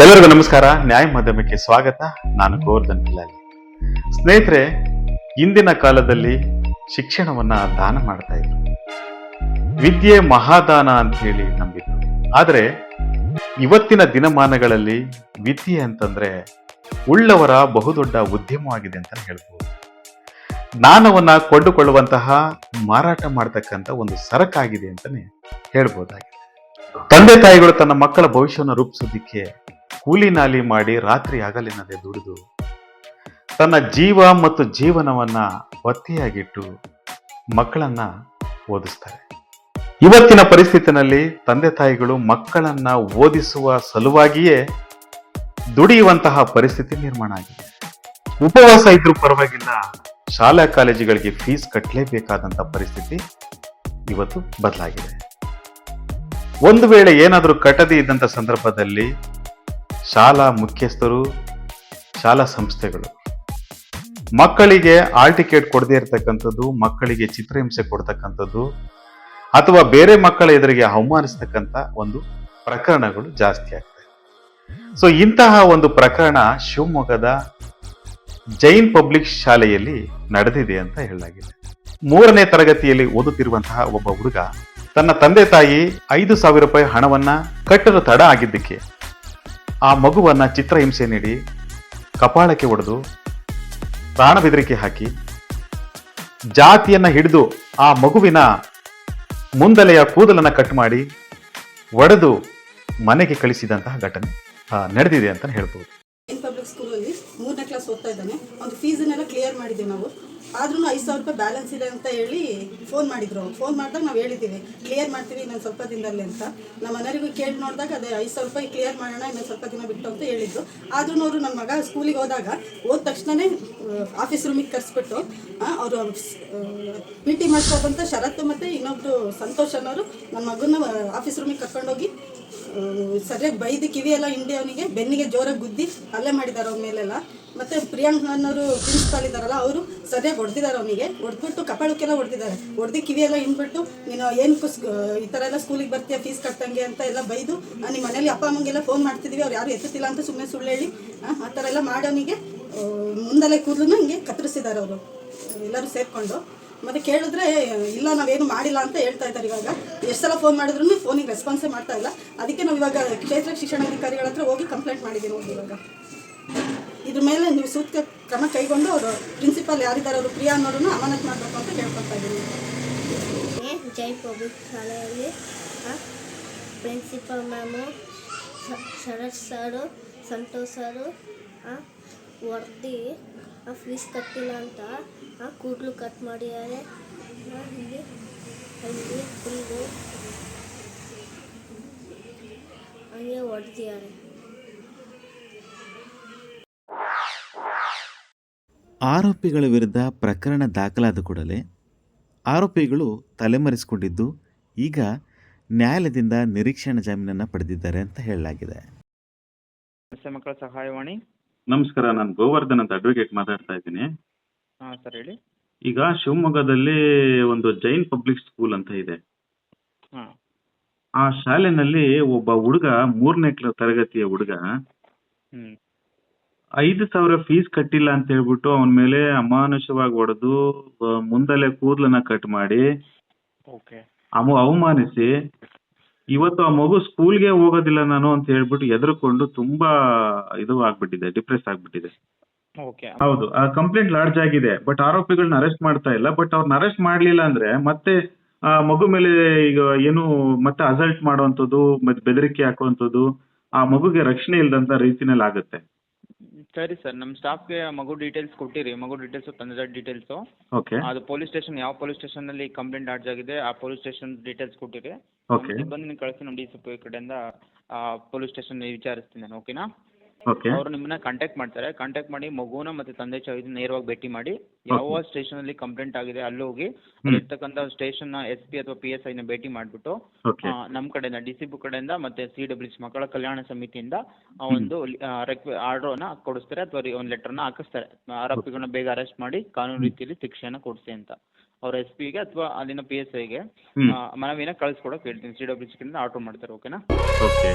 ಎಲ್ಲರಿಗೂ ನಮಸ್ಕಾರ. ನ್ಯಾಯ ಮಾಧ್ಯಮಕ್ಕೆ ಸ್ವಾಗತ. ನಾನು ಗೋವರ್ಧನ್ ಪಿಲ್ಲಾಲಿ ಸ್ನೇಹಿತರೆ, ಇಂದಿನ ಕಾಲದಲ್ಲಿ ಶಿಕ್ಷಣವನ್ನ ದಾನ ಮಾಡ್ತಾ ಇದ್ರು. ವಿದ್ಯೆ ಮಹಾದಾನ ಅಂತ ಹೇಳಿ ನಂಬಿದ್ರು. ಆದ್ರೆ ಇವತ್ತಿನ ದಿನಮಾನಗಳಲ್ಲಿ ವಿದ್ಯೆ ಅಂತಂದ್ರೆ ಉಳ್ಳವರ ಬಹುದೊಡ್ಡ ಉದ್ಯಮವಾಗಿದೆ ಅಂತ ಹೇಳ್ಬೋದು. ಜ್ಞಾನವನ್ನ ಕೊಂಡುಕೊಳ್ಳುವಂತಹ, ಮಾರಾಟ ಮಾಡ್ತಕ್ಕಂಥ ಒಂದು ಸರಕಾಗಿದೆ ಅಂತಾನೆ ಹೇಳ್ಬೋದಾಗಿದೆ. ತಂದೆ ತಾಯಿಗಳು ತನ್ನ ಮಕ್ಕಳ ಭವಿಷ್ಯವನ್ನು ರೂಪಿಸೋದಿಕ್ಕೆ ಕೂಲಿ ನಾಲಿ ಮಾಡಿ ರಾತ್ರಿ ಹಗಲಿನದೆ ದುಡಿದು ತನ್ನ ಜೀವ ಮತ್ತು ಜೀವನವನ್ನ ಒತ್ತೆಯಾಗಿಟ್ಟು ಮಕ್ಕಳನ್ನ ಓದಿಸ್ತಾರೆ. ಇವತ್ತಿನ ಪರಿಸ್ಥಿತಿನಲ್ಲಿ ತಂದೆ ತಾಯಿಗಳು ಮಕ್ಕಳನ್ನ ಓದಿಸುವ ಸಲುವಾಗಿಯೇ ದುಡಿಯುವಂತಹ ಪರಿಸ್ಥಿತಿ ನಿರ್ಮಾಣ ಆಗಿದೆ. ಉಪವಾಸ ಇದ್ರೂ ಪರವಾಗಿಲ್ಲ, ಶಾಲಾ ಕಾಲೇಜುಗಳಿಗೆ ಫೀಸ್ ಕಟ್ಟಲೇಬೇಕಾದಂತ ಪರಿಸ್ಥಿತಿ ಇವತ್ತು ಬದಲಾಗಿದೆ. ಒಂದು ವೇಳೆ ಏನಾದರೂ ಕಟ್ಟದೇ ಇದ್ದಂಥ ಸಂದರ್ಭದಲ್ಲಿ ಶಾಲಾ ಮುಖ್ಯಸ್ಥರು, ಶಾಲಾ ಸಂಸ್ಥೆಗಳು. ಮಕ್ಕಳಿಗೆ ಆಲ್ ಟಿಕೆಟ್ ಕೊಡದೇ ಇರತಕ್ಕಂಥದ್ದು, ಮಕ್ಕಳಿಗೆ ಚಿತ್ರಹಿಂಸೆ ಕೊಡ್ತಕ್ಕಂಥದ್ದು, ಅಥವಾ ಬೇರೆ ಮಕ್ಕಳ ಎದುರಿಗೆ ಅವಮಾನಿಸ್ತಕ್ಕಂಥ ಒಂದು ಪ್ರಕರಣಗಳು ಜಾಸ್ತಿ ಆಗ್ತವೆ ಸೊ ಇಂತಹ ಒಂದು ಪ್ರಕರಣ ಶಿವಮೊಗ್ಗದ ಜೈನ್ ಪಬ್ಲಿಕ್ ಶಾಲೆಯಲ್ಲಿ ನಡೆದಿದೆ ಅಂತ ಹೇಳಲಾಗಿದೆ. ಮೂರನೇ ತರಗತಿಯಲ್ಲಿ ಓದುತ್ತಿರುವಂತಹ ಒಬ್ಬ ಹುಡುಗ, ತನ್ನ ತಂದೆ ತಾಯಿ ಐದು ಸಾವಿರ ರೂಪಾಯಿ ಹಣವನ್ನ ಕಟ್ಟಲು ತಡ ಆಗಿದ್ದಕ್ಕೆ ಆ ಮಗುವನ್ನ ಚಿತ್ರಹಿಂಸೆ ನೀಡಿ ಕಪಾಳಕ್ಕೆ ಒಡೆದು ಪ್ರಾಣ ಬೆದರಿಕೆ ಹಾಕಿ ಜಾತಿಯನ್ನ ಹಿಡಿದು ಆ ಮಗುವಿನ ಮುಂದಲೆಯ ಕೂದಲನ್ನ ಕಟ್ ಮಾಡಿ ಒಡೆದು ಮನೆಗೆ ಕಳಿಸಿದಂತಹ ಘಟನೆ ನಡೆದಿದೆ ಅಂತ ಹೇಳ್ಬೋದು. ಪಬ್ಲಿಕ್ ಸ್ಕೂಲಲ್ಲಿ ಮೂರನೇ ಕ್ಲಾಸ್ ಓದ್ತಾ ಇದ್ದಾನೆ. ಒಂದು ಫೀಸನ್ನೆಲ್ಲ ಕ್ಲಿಯರ್ ಮಾಡಿದ್ದೀವಿ ನಾವು. ಆದ್ರೂ ಐದು ಸಾವಿರ ರೂಪಾಯಿ ಬ್ಯಾಲೆನ್ಸ್ ಇದೆ ಅಂತ ಹೇಳಿ ಫೋನ್ ಮಾಡಿದ್ರು. ಫೋನ್ ಮಾಡಿದಾಗ ನಾವು ಹೇಳಿದ್ದೀವಿ ಕ್ಲಿಯರ್ ಮಾಡ್ತೀವಿ ಇನ್ನೊಂದು ಸ್ವಲ್ಪ ದಿನದಲ್ಲಿ ಅಂತ. ನಮ್ಮ ಮನೆಯವರಿಗೂ ಕೇಳಿ ನೋಡಿದಾಗ ಅದೇ ಐದು ಸಾವಿರ ರೂಪಾಯಿ ಕ್ಲಿಯರ್ ಮಾಡೋಣ, ಇನ್ನೊಂದು ಸ್ವಲ್ಪ ದಿನ ಬಿಟ್ಟು ಅಂತ ಹೇಳಿದ್ರು. ಆದ್ರೂ ಅವರು ನನ್ನ ಮಗ ಸ್ಕೂಲಿಗೆ ಹೋದಾಗ ಹೋದ ತಕ್ಷಣನೇ ಆಫೀಸ್ ರೂಮಿಗೆ ಕರೆಸ್ಬಿಟ್ಟು ಅವರು ಪಿ ಟಿ ಶರತ್ ಮತ್ತು ಇನ್ನೊಬ್ರು ಸಂತೋಷ್ ಅನ್ನೋರು ನನ್ನ ಮಗನ ಆಫೀಸ್ ರೂಮಿಗೆ ಕರ್ಕೊಂಡೋಗಿ ಸರಿಯಾಗಿ ಬೈದು ಕಿವಿ ಎಲ್ಲ ಹಿಂಡಿ ಅವನಿಗೆ, ಬೆನ್ನಿಗೆ ಜೋರಾಗಿ ಗುದ್ದಿ ಅಲ್ಲೇ ಮಾಡಿದ್ದಾರೆ ಅವ್ರ ಮೇಲೆಲ್ಲ. ಮತ್ತೆ ಪ್ರಿಯಾಂಕ್ ಅನ್ನೋರು ಪ್ರಿನ್ಸಿಪಾಲ್ ಇದ್ದಾರಲ್ಲ ಅವರು ಸದ್ಯ ಹೊಡೆದಿದ್ದಾರೆ ಅವನಿಗೆ. ಹೊಡೆದ್ಬಿಟ್ಟು ಕಪಾಳಕ್ಕೆಲ್ಲ ಹೊಡೆದಿದ್ದಾರೆ. ಹೊಡೆದು ಕಿವಿಯೆಲ್ಲ ಹಿಂಡ್ಬಿಟ್ಟು ನೀನು ಏನು ಈ ಥರ ಎಲ್ಲ ಸ್ಕೂಲಿಗೆ ಬರ್ತೀಯ ಫೀಸ್ ಕಟ್ಟಂಗೆ ಅಂತ ಎಲ್ಲ ಬೈದು ನಿಮ್ಮ ಮನೇಲಿ ಅಪ್ಪ ಅಮ್ಮಂಗೆಲ್ಲ ಫೋನ್ ಮಾಡ್ತಿದ್ವಿ ಅವ್ರು ಯಾರು ಎತ್ತುತ್ತಿಲ್ಲ ಅಂತ ಸುಮ್ಮನೆ ಸುಳ್ಳು ಹೇಳಿ ಆ, ಥರ ಎಲ್ಲ ಮಾಡಿ ಅವನಿಗೆ ಮುಂದಲೆ ಕೂದಲು ಹಿಂಗೆ ಕತ್ತರಿಸಿದ್ದಾರೆ ಅವರು. ಎಲ್ಲರೂ ಸೇರಿಕೊಂಡು. ಮತ್ತೆ ಕೇಳಿದ್ರೆ ಇಲ್ಲ ನಾವೇನು ಮಾಡಿಲ್ಲ ಅಂತ ಹೇಳ್ತಾ ಇದ್ದಾರೆ ಇವಾಗ. ಎಷ್ಟು ಸಲ ಫೋನ್ ಮಾಡಿದ್ರು ಫೋನಿಗೆ ರೆಸ್ಪಾನ್ಸೇ ಮಾಡ್ತಾ ಇಲ್ಲ. ಅದಕ್ಕೆ ನಾವು ಇವಾಗ ಕ್ಷೇತ್ರ ಶಿಕ್ಷಣಾಧಿಕಾರಿಗಳ ಹತ್ರ ಹೋಗಿ ಕಂಪ್ಲೇಂಟ್ ಮಾಡಿದ್ದೀವಿ ಇವಾಗ. ಇದ್ರ ಮೇಲೆ ನೀವು ಸೂಕ್ತ ಕ್ರಮ ಕೈಗೊಂಡು ಅವರು ಪ್ರಿನ್ಸಿಪಾಲ್ ಯಾರಿದ್ದಾರೆ ಅವರು ಪ್ರಿಯಾ ಅನ್ನೋರನ್ನು ಅಮಾನತ್ ಮಾಡಬೇಕು ಅಂತ ಕೇಳ್ಕೊತಾ ಇದ್ದೀನಿ. ಜೈ ಪಬ್ಲಿಕ್ ಶಾಲೆಯಲ್ಲಿ principal ma'am Sharath sir, Santosh sir ಹೊಡೆದು ಫೀಸ್ ಕಟ್ಟಿಲ್ಲ ಅಂತ ಕೂದಲು ಕಟ್ ಮಾಡಿದ್ದಾರೆ. ಹಂಗೆ ಅಲ್ಲಿ ಹಂಗೆ. ಹೊಡೆದಿದ್ದಾರೆ ಆರೋಪಿಗಳ ವಿರುದ್ಧ ಪ್ರಕರಣ ದಾಖಲಾದ ಕೂಡಲೇ ಆರೋಪಿಗಳು ತಲೆಮರೆಸಿಕೊಂಡಿದ್ದು ಈಗ ನ್ಯಾಯಾಲಯದಿಂದ ನಿರೀಕ್ಷಣಾ ಜಾಮೀನನ್ನು ಪಡೆದಿದ್ದಾರೆ ಅಂತ ಹೇಳಲಾಗಿದೆ. ಸಮಸ್ಯೆ ಮಕ್ಕಳ ಸಹಾಯವಾಣಿ. ನಮಸ್ಕಾರ ನಾನು ಗೋವರ್ಧನ್ ಅಂತ ಅಡ್ವೊಕೇಟ್ ಮಾತಾಡ್ತಾ ಇದ್ದೀನಿ. ಹಾಂ ಸರ್ ಹೇಳಿ. ಈಗ ಶಿವಮೊಗ್ಗದಲ್ಲಿ ಒಂದು ಜೈನ್ ಪಬ್ಲಿಕ್ ಸ್ಕೂಲ್ ಅಂತ ಇದೆ. ಹಾಂ. ಆ ಶಾಲೆನಲ್ಲಿ ಒಬ್ಬ ಹುಡುಗ ಮೂರನೇ ಕ್ಲ ತರಗತಿಯ ಹುಡುಗ ಹ್ಞೂ ಐದು ಸಾವಿರ ಫೀಸ್ ಕಟ್ಟಿಲ್ಲ ಅಂತ ಹೇಳ್ಬಿಟ್ಟು ಅವನ ಮೇಲೆ ಅಮಾನುಷವಾಗಿ ಹೊಡೆದು ಮುಂದಲೆ ಕೂದಲನ್ನ ಕಟ್ ಮಾಡಿ ಓಕೆ ಅವ ಅವಮಾನಿಸಿ ಇವತ್ತು ಆ ಮಗು ಸ್ಕೂಲ್ಗೆ ಹೋಗೋದಿಲ್ಲ ನಾನು ಅಂತ ಹೇಳ್ಬಿಟ್ಟು ಎದುರುಕೊಂಡು ತುಂಬಾ ಇದು ಆಗ್ಬಿಟ್ಟಿದೆ ಡಿಪ್ರೆಸ್ ಆಗ್ಬಿಟ್ಟಿದೆ. ಓಕೆ ಹೌದು ಆ ಕಂಪ್ಲೇಂಟ್ ಲಾಡ್ಜ್ ಆಗಿದೆ ಬಟ್ ಆರೋಪಿಗಳನ್ನ ಅರೆಸ್ಟ್ ಮಾಡ್ತಾ ಇಲ್ಲ ಬಟ್ ಅವ್ರನ್ನ ಅರೆಸ್ಟ್ ಮಾಡ್ಲಿಲ್ಲ ಅಂದ್ರೆ ಮತ್ತೆ ಆ ಮಗು ಮೇಲೆ ಈಗ ಏನು ಮತ್ತೆ ಅಸಲ್ಟ್ ಮಾಡುವಂಥದ್ದು ಮತ್ತೆ ಬೆದರಿಕೆ ಹಾಕುವಂಥದ್ದು ಆ ಮಗುಗೆ ರಕ್ಷಣೆ ಇಲ್ದಂತ ರೀತಿನಲ್ಲಿ ಆಗುತ್ತೆ. ಸರಿ ಸರ್ ನಮ್ಮ ಸ್ಟಾಫ್ಗೆ ಮಗು ಡೀಟೇಲ್ಸ್ ಕೊಟ್ಟಿರಿ. ಮಗು ಡೀಟೇಲ್ಸು ತಂದೆ ಡೀಟೇಲ್ಸು ಓಕೆ ಅದು ಪೊಲೀಸ್ ಸ್ಟೇಷನ್ ಯಾವ ಪೊಲೀಸ್ ಸ್ಟೇಷನಲ್ಲಿ ಕಂಪ್ಲೇಂಟ್ ಲಾಡ್ಜ್ ಆಗಿದೆ ಆ ಪೊಲೀಸ್ ಸ್ಟೇಷನ್ ಡೀಟೇಲ್ಸ್ ಕೊಟ್ಟಿರಿ. ಓಕೆ ಬಂದು ನೀವು ಕಳಿಸಿ ನಮ್ಮ ಡಿ ಸಿ ಪಿ ಕಡೆಯಿಂದ ಪೊಲೀಸ್ ಸ್ಟೇಷನ್ ವಿಚಾರಿಸ್ತೀನಿ ನಾನು ಓಕೆನಾ ಓಕೆ ಅವರು ನಿಮ್ಮನ್ನ ಕಾಂಟ್ಯಾಕ್ಟ್ ಮಾಡ್ತಾರೆ. ಕಾಂಟ್ಯಾಕ್ಟ್ ಮಾಡಿ ಮಗುನ ಮತ್ತೆ ತಂದೆ ಚಾವಿನ ನೇರವಾಗಿ ಭೇಟಿ ಮಾಡಿ. ಯಾವ ಸ್ಟೇಷನ್ ಅಲ್ಲಿ ಕಂಪ್ಲೇಂಟ್ ಆಗಿದೆ ಅಲ್ಲಿ ಹೋಗಿ ಇರ್ತಕ್ಕಂಥ ಸ್ಟೇಷನ್ ಎಸ್ ಪಿ ಅಥವಾ ಪಿ ಎಸ್ ಐನ ಭೇಟಿ ಮಾಡಿಬಿಟ್ಟು ನಮ್ಮ ಕಡೆಯಿಂದ ಡಿ ಸಿ ಬಿ ಕಡೆಯಿಂದ ಮತ್ತೆ ಸಿ ಡಬ್ಲ್ಯೂ ಸಿ ಮಕ್ಕಳ ಕಲ್ಯಾಣ ಸಮಿತಿಯಿಂದ ಒಂದು ಆರ್ಡರ್ ಅನ್ನ ಕೊಡಿಸ್ತಾರೆ ಅಥವಾ ಒಂದು ಲೆಟರ್ ಲೆಟರ್ನ ಹಾಕಿಸ್ತಾರೆ. ಆರೋಪಿಗಳನ್ನ ಬೇಗ ಅರೆಸ್ಟ್ ಮಾಡಿ ಕಾನೂನು ರೀತಿಯಲ್ಲಿ ಶಿಕ್ಷೆಯನ್ನ ಕೊಡಿಸಿ ಅಂತ. ಅವ್ರ ಎಸ್ ಪಿಗೆ ಅಥವಾ ಅಲ್ಲಿನ ಪಿ ಎಸ್ ಐಗೆ. ಮನವಿನ ಕಳಿಸ್ಕೊಡೋಕೆ ಹೇಳ್ತೀನಿ ಸಿ ಡಬ್ಲ್ಯೂ ಸಿ ಕಡೆಯಿಂದ ಆರ್ಡರ್ ಮಾಡ್ತಾರೆ ಓಕೆನಾ ಓಕೆ